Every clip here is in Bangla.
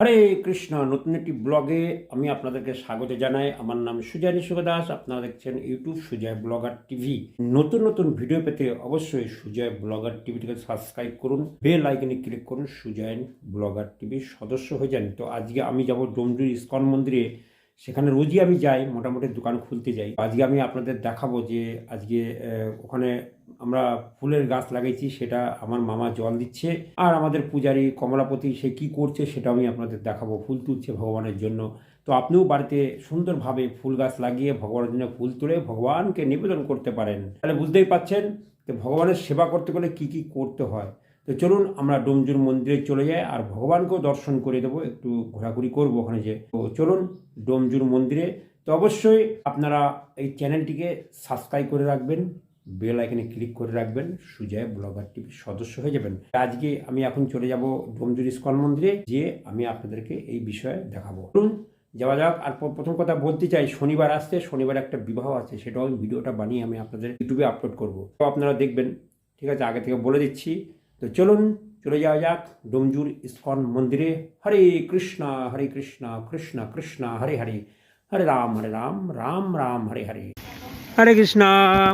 হরে কৃষ্ণ, নতুন একটি ব্লগে আমি আপনাদেরকে স্বাগত জানাই। আমার নাম সুজয় দাস আপনারা দেখছেন ইউটিউব সুজয় ব্লগার টিভি। নতুন নতুন ভিডিও পেতে অবশ্যই সুজয় ব্লগার টিভিটিকে সাবস্ক্রাইব করুন, বেল আইকনে ক্লিক করুন সুজয় ব্লগার টিভির সদস্য হয়ে যান। তো আজকে আমি যাব ডোমজুর ইস্কন মন্দিরে, সেখানে রোজই আমি যাই, মোটামুটি দোকান খুলতে যাই। আজকে আমি আপনাদের দেখাবো যে আজকে ওখানে আমরা ফুলের গাছ লাগিয়েছি সেটা আমার মামা জল দিচ্ছে। আর আমাদের পূজারী কমলাপতি, সে কি করছে সেটা আমি আপনাদের দেখাবো। ফুল তুলছে ভগবানের জন্য। তো আপনিও বাড়িতে সুন্দরভাবে ফুল গাছ লাগিয়ে ভগবানের জন্য ফুল তুলে ভগবানকে নিবেদন করতে পারেন। তাহলে বুঝতেই পাচ্ছেন যে ভগবানের সেবা করতে গেলে কি কি করতে হয়। তো চলুন আমরা ডোমজুর মন্দিরে চলে যাই আর ভগবানকেও দর্শন করে দেবো। একটু ঘোরাঘুরি করব ওখানে যে তো চলুন ডোমজুর মন্দিরে। তো অবশ্যই আপনারা এই চ্যানেলটিকে সাবস্ক্রাইব করে রাখবেন। বেল আইকনে ক্লিক করে রাখবেন, সুজয় ব্লগার টিভির সদস্য হয়ে যাবেন। আজকে আমি এখন চলে যাব ডোমজুর ইস্কন মন্দিরে যে আমি আপনাদেরকে এই বিষয়ে দেখাবো। চলুন, যাওয়া যাক। আর প্রথম কথা বলতে চাই, শনিবার আসছে, শনিবার একটা বিবাহ আছে, সেটাও আমি ভিডিওটা বানিয়ে আমি আপনাদের ইউটিউবে আপলোড করব। তো আপনারা দেখবেন, ঠিক আছে, আগে থেকে বলে দিচ্ছি। তো চলুন, চলে যাওয়া যাক ডোমজুর ইস্কন মন্দিরে হরে কৃষ্ণ হরে কৃষ্ণ কৃষ্ণ কৃষ্ণ, হরে হরে। হরে রাম হরে রাম রাম রাম, হরে হরে। হরে কৃষ্ণ,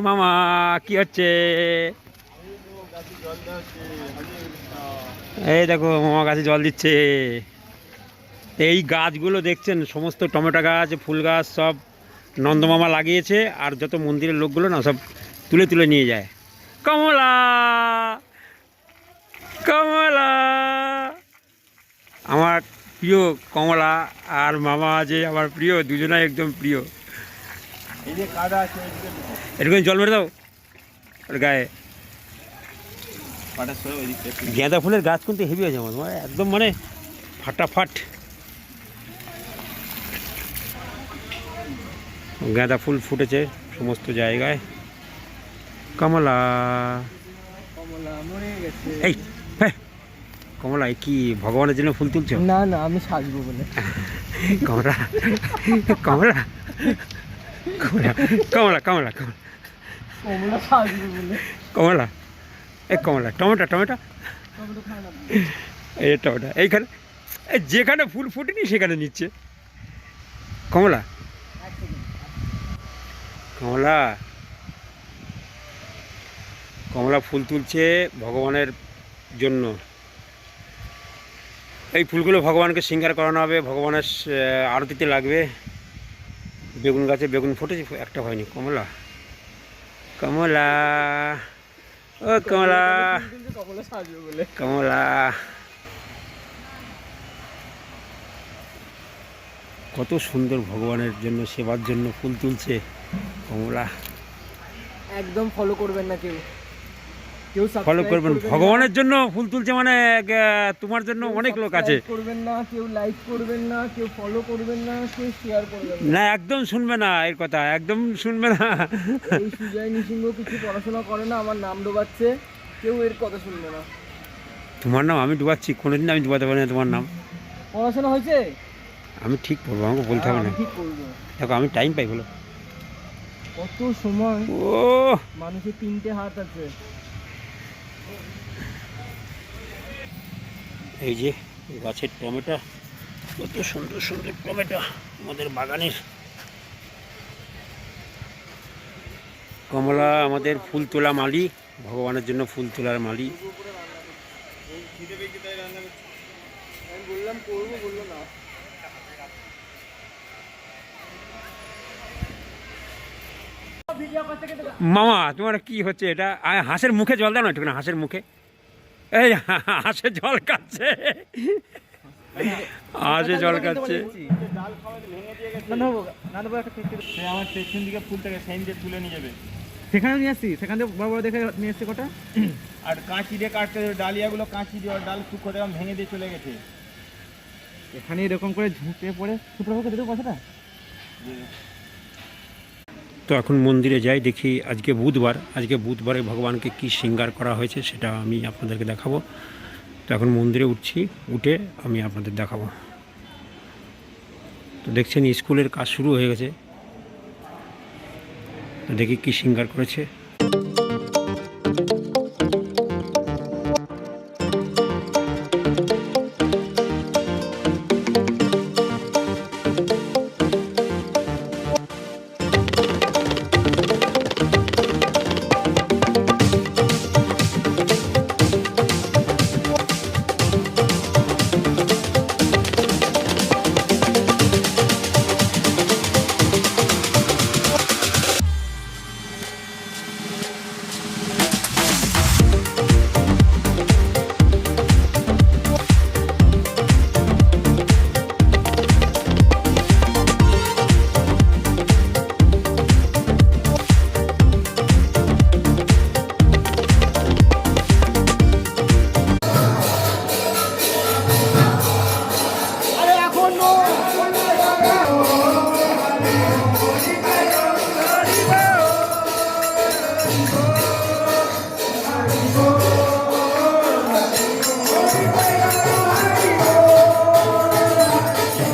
মামা, কি হচ্ছে? এই দেখো, মামা গাছে জল দিচ্ছে। এই গাছগুলো দেখছেন, সমস্ত টমেটো গাছ, ফুল গাছ সব নন্দমামা লাগিয়েছে, আর যত মন্দিরের লোকগুলো না, সব তুলে তুলে নিয়ে যায়। কমলা কমলা। আমার প্রিয় কমলা আর মামা যে আমার প্রিয়, দুজনাই একদম প্রিয় এই যে কাদা আছে ওইদিকে এরকম জল মেরে দাও। ওর গায়ে। গাঁদা ফুলের গাছ কিন্তু হেভি আছে আমার একদম মানে ফাটাফাট। গাঁদা ফুল ফুটেছে সমস্ত জায়গায়। কমলা। কমলা এই হ্যাঁ কমলা কি ভগবানের জন্য ফুল তুলছো? না না আমি সাজবো বলে। কমলা কমলা। কমলা কমলা কমলা কমলা। এই কমলা টমেটো টমেটো? এই টমেটো এইখানে এই যেখানে ফুল ফুটেনি সেখানে নিচ্ছে। কমলা? কমলা। কমলা ফুল তুলছে ভগবানের জন্য। এই ফুলগুলো ভগবানকে সিঙ্গার করানো হবে ভগবানের আরতিতে লাগবে। বেগুন গাছে বেগুন ফুটেছে, একটা হয়নি, কমলা। কমলা, ও কমলা। কমলা। কত সুন্দর ভগবানের জন্য, সেবার জন্য ফুল তুলছে কমলা। একদম ফলো করবেন না কেউ। ফলো করবেন। ভগবানের জন্য ফুল তুলছে মানে তোমার জন্য অনেক লোক আছে। করবেন না কেউ লাইক করবেন না কেউ ফলো করবেন না কেউ শেয়ার করবেন না। না একদম শুনবে না এর কথা একদম শুনবে না। এই সুজয় নিসিংহ কিছু পড়াশোনা করে না আমার নাম ডোবাচ্ছে কেউ এর কথা শুনবে না। তোমার নাম আমি ডুবাচ্ছি কোনোদিন আমি ডুবাতে পারি না তোমার নাম। পড়াশোনা হয়েছে? আমি ঠিক করব আমাকে বলতে হবে না। ঠিক করব। দেখো আমি টাইম পাই বলো। কত সময় ও মানুষের তিনটে হাত আছে। এই যে গাছের টমেটো, কত সুন্দর সুন্দর টমেটো আমাদের বাগানের। কমলা আমাদের ফুল তোলা মালি, ভগবানের জন্য ফুল তোলার মালি। বললাম করব, বলল না। মামা তোমার কি হচ্ছে? এটা হাঁসের মুখে জল দাও না একটু হাঁসের মুখে। এই হাঁসে জল খাচ্ছে। হাঁসে জল খাচ্ছে। আমার পেছন দিকে ফুলটাকে সাইন দিয়ে তুলে নিয়ে যাবে সেখানে নিয়ে আসছি সেখান থেকে বড় বড় দেখে নিয়ে এসছি কটা। আর কাঁচি দিয়ে কাটতে ডালিয়াগুলো কাঁচি দিয়ে ডাল শুকো দেওয়া ভেঙে দিয়ে চলে গেছে। এখানে এরকম করে ঝুঁকে পড়ে। ছোটো করে দেখো কথাটা তো এখন মন্দিরে যাই, দেখি আজকে বুধবার, আজকে বুধবারে ভগবানকে কি শৃঙ্গার করা হয়েছে সেটা আমি আপনাদেরকে দেখাবো। তো এখন মন্দিরে উঠছি, উঠে আমি আপনাদের দেখাবো। তো দেখছেন স্কুলের কাজ শুরু হয়ে গেছে। দেখি কি শৃঙ্গার করেছে।